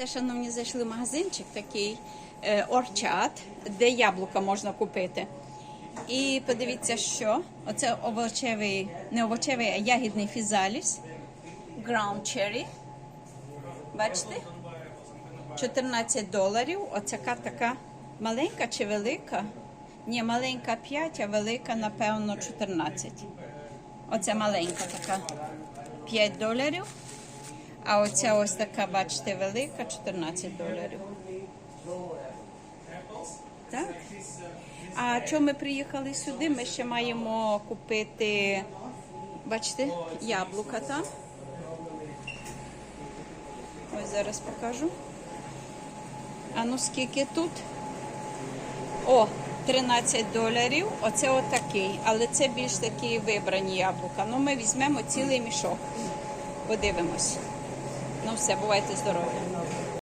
Це, шановні, зайшли в магазинчик такий е, Орчат, де яблука можна купити. І подивіться, що оце овочевий, не овочевий, а ягідний фізаліс. Ground cherry. Бачите? 14 доларів. Оцяка така маленька чи велика? Ні, маленька 5, а велика, напевно, 14. Оце маленька така 5 доларів. А оця ось така, бачите, велика 14 доларів. Так. А чому ми приїхали сюди? Ми ще маємо купити, бачите, яблука там. Ось зараз покажу. А ну скільки тут? О, 13 доларів. Оце отакий. Але це більш такі вибрані яблука. Ну, ми візьмемо цілий мішок. Подивимось. Ну все, бувайте здорові.